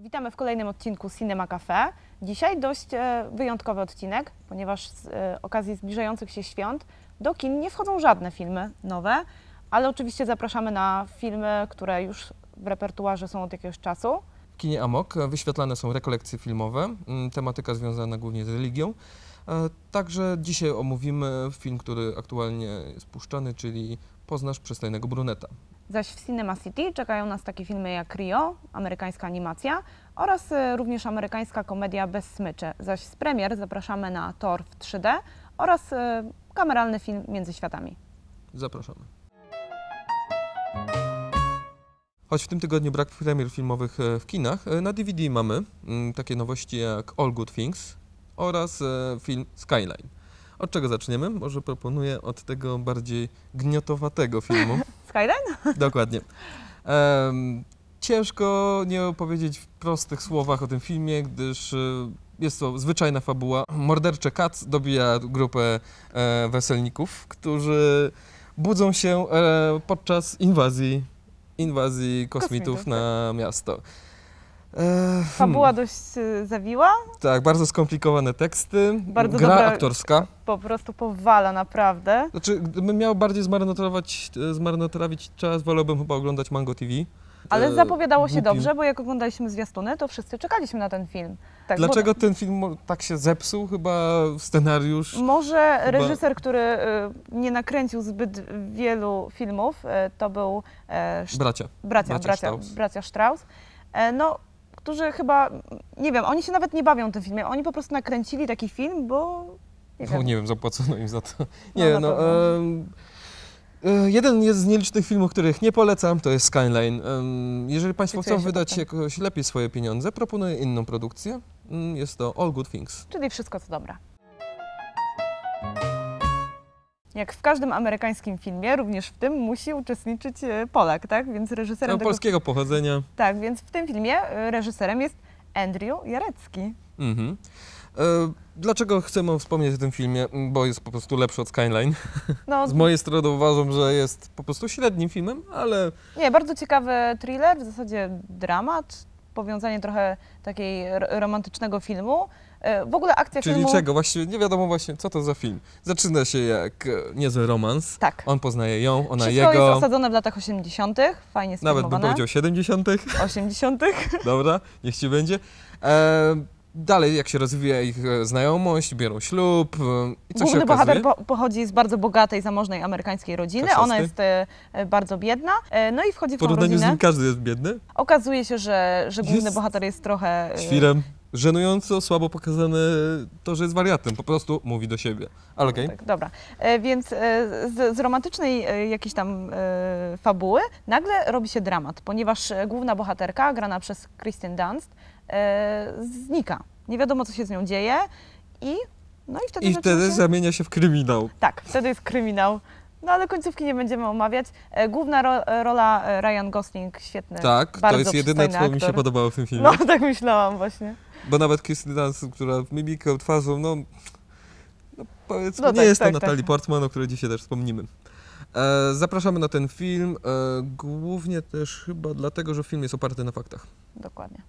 Witamy w kolejnym odcinku Cinema Cafe. Dzisiaj dość e, wyjątkowy odcinek, ponieważ z e, okazji zbliżających się świąt do kin nie wchodzą żadne filmy nowe, ale oczywiście zapraszamy na filmy, które już w repertuarze są od jakiegoś czasu. W kinie Amok e, wyświetlane są rekolekcje filmowe, tematyka związana głównie z religią. Także dzisiaj omówimy film, który aktualnie jest puszczany, czyli Poznasz przystojnego bruneta. Zaś w Cinema City czekają nas takie filmy jak Rio, amerykańska animacja oraz e, również amerykańska komedia Bez smyczy. Zaś z premier zapraszamy na Thor w 3D oraz e, kameralny film Między Światami. Zapraszamy. Choć w tym tygodniu brak premier filmowych e, w kinach, na DVD mamy mm, takie nowości jak All Good Things oraz film Skyline. Od czego zaczniemy? Może proponuję od tego bardziej gniotowatego filmu. Skyline? Dokładnie. Em, ciężko nie opowiedzieć w prostych słowach o tym filmie, gdyż e, jest to zwyczajna fabuła. Morderczy kat dobija grupę e, weselników, którzy budzą się e, podczas inwazji, inwazji kosmitów, Kosmitów, na miasto. E, Fabuła dość e, zawiła, Tak, bardzo skomplikowane teksty, Bardzo gra dobra- aktorska. po prostu powala naprawdę. Znaczy, gdybym miał bardziej e, zmarnotrawić czas, wolałbym chyba oglądać Mango TV. Ale E, zapowiadało się dobrze, bo jak oglądaliśmy zwiastuny, to wszyscy czekaliśmy na ten film. Tak, bo- Dlaczego ten film mo- tak się zepsuł? Chyba scenariusz. Może Chyba- reżyser, który nie nakręcił zbyt wielu filmów, to był e, Sz- Bracia. bracia, bracia bracia, Strauss. bracia Strauss, e, no, którzy chyba, nie wiem, oni się nawet nie bawią tym filmem, oni po prostu nakręcili taki film, bo nie wiem. wiem, nie wiem zapłacono im za to. No, Nie, no. e, jeden jest z nielicznych filmów, których nie polecam, to jest Skyline. Jeżeli Państwo chcą wydać potem. jakoś lepiej swoje pieniądze, proponuję inną produkcję. Mm, Jest to All Good Things. Czyli wszystko co dobre. Jak w każdym amerykańskim filmie, również w tym musi uczestniczyć e, Polak, tak? Więc reżyserem No, tego... polskiego pochodzenia. Tak, więc w tym filmie e, reżyserem jest Andrew Jarecki. Mhm. E, Dlaczego chcemy wspomnieć o tym filmie? Mm, Bo jest po prostu lepszy od Skyline. No, Z mojej strony uważam, że jest po prostu średnim filmem, ale nie, bardzo ciekawy thriller, w zasadzie dramat, powiązanie trochę takiej romantycznego filmu. E, W ogóle akcja Czyli filmu... czego? Właściwie nie wiadomo właśnie, co to za film. Zaczyna się jak e, niezły romans. Tak. On poznaje ją, ona Wszystko jest jego. osadzone w latach 80., fajnie Nawet bym powiedział 70. 80. Dobra, niech ci będzie. E, dalej, jak się rozwija ich e, znajomość, biorą ślub i co Główny się bohater po, pochodzi z bardzo bogatej, zamożnej amerykańskiej rodziny. Ona jest e, bardzo biedna. E, no i wchodzi W w tą porównaniu z rodzinę. nim każdy jest biedny. Okazuje się, że, że główny Jest bohater jest trochę... e, Świrem. Żenująco słabo pokazane to, że jest wariatem. Po prostu mówi do siebie. Ale okej. Tak, dobra. E, więc e, z, z romantycznej e, jakiejś tam e, fabuły nagle robi się dramat, ponieważ e, główna bohaterka, grana przez Kristen Dunst, e, znika. Nie wiadomo, co się z nią dzieje i no i wtedy, I zaczyna wtedy się... zamienia się w kryminał. Tak, wtedy jest kryminał. No ale końcówki nie będziemy omawiać. E, Główna ro, e, rola e, Ryan Gosling, świetny. Tak, to bardzo jest jedyne, przystojny co mi się aktor. podobało w tym filmie. No tak myślałam właśnie. Bo nawet Kirsten Dunst, która mimiką, twarzą, no, no powiedzmy, No nie tak, jest to tak, Natalie tak. Portman, o której dzisiaj też wspomnimy. E, zapraszamy na ten film, e, głównie też chyba dlatego, że film jest oparty na faktach. Dokładnie.